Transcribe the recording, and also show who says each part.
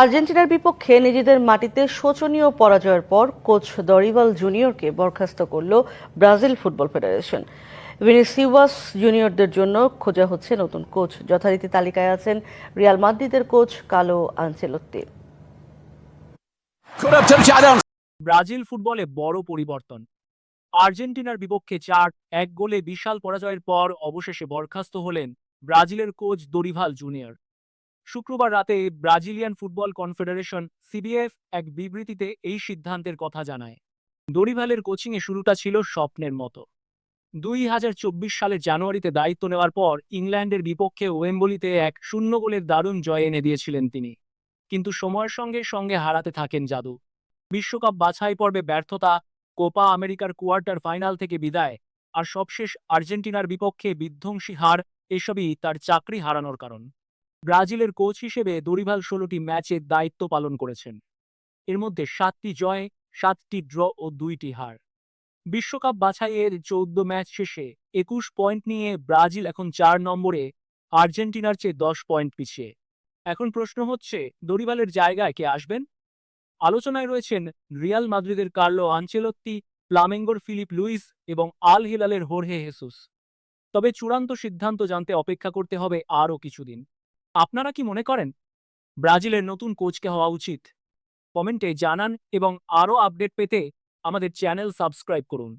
Speaker 1: আর্জেন্টিনার বিপক্ষে নিজেদের মাটিতে শোচনীয় পরাজয়ের পর কোচ দরিবাল জুনিয়রকে বরখাস্ত করল ব্রাজিল ফুটবল ফেডারেশন। ভিনিসিওয়াস জুনিয়রদের জন্য খোঁজা হচ্ছে নতুন কোচ। যথারীতি তালিকায় আছেন রিয়াল মাদ্রিদের কোচ কালো
Speaker 2: Jadon.
Speaker 3: ব্রাজিল ফুটবলে বড় পরিবর্তন। আর্জেন্টিনার বিপক্ষে চার, এক গোলে বিশাল পরাজয়ের পর অবশেষে বরখাস্ত হলেন ব্রাজিলের কোচ দরিভাল জুনিয়র। শুক্রবার রাতে ব্রাজিলিয়ান ফুটবল কনফেডারেশন সিবিএফ এক বিবৃতিতে এই সিদ্ধান্তের কথা জানায়। দরিভালের কোচিংয়ে শুরুটা ছিল স্বপ্নের মতো। দুই হাজার চব্বিশ সালের জানুয়ারিতে দায়িত্ব নেওয়ার পর ইংল্যান্ডের বিপক্ষে ওয়েম্বলিতে এক শূন্য গোলের দারুণ জয় এনে দিয়েছিলেন তিনি। কিন্তু সময়ের সঙ্গে সঙ্গে হারাতে থাকেন জাদু। বিশ্বকাপ বাছাই পর্বে ব্যর্থতা, কোপা আমেরিকার কোয়ার্টার ফাইনাল থেকে বিদায় আর সবশেষ আর্জেন্টিনার বিপক্ষে বিধ্বংসী হার এসবই তার চাকরি হারানোর কারণ। ব্রাজিলের কোচ হিসেবে দরিভাল ষোলোটি ম্যাচে দায়িত্ব পালন করেছেন। এর মধ্যে সাতটি জয়, সাতটি ড্র ও দুইটি হার। বিশ্বকাপ বাছাইয়ের চৌদ্দ ম্যাচ শেষে একুশ পয়েন্ট নিয়ে ব্রাজিল এখন চার নম্বরে, আর্জেন্টিনার চেয়ে দশ পয়েন্ট পিছিয়ে। এখন প্রশ্ন হচ্ছে, দরিভালের জায়গায় কে আসবেন? আলোচনায় রয়েছেন রিয়াল মাদ্রিদের কার্লো আনচেলত্তি, ফ্লামেঙ্গোর ফিলিপ লুইস এবং আল হিলালের হোরহে হেসুস। তবে চূড়ান্ত সিদ্ধান্ত জানতে অপেক্ষা করতে হবে আরও কিছুদিন। আপনারা কি মনে করেন ব্রাজিলের নতুন কোচকে হওয়া উচিত? কমেন্টে জানান এবং আরও আপডেট পেতে আমাদের চ্যানেল সাবস্ক্রাইব করুন।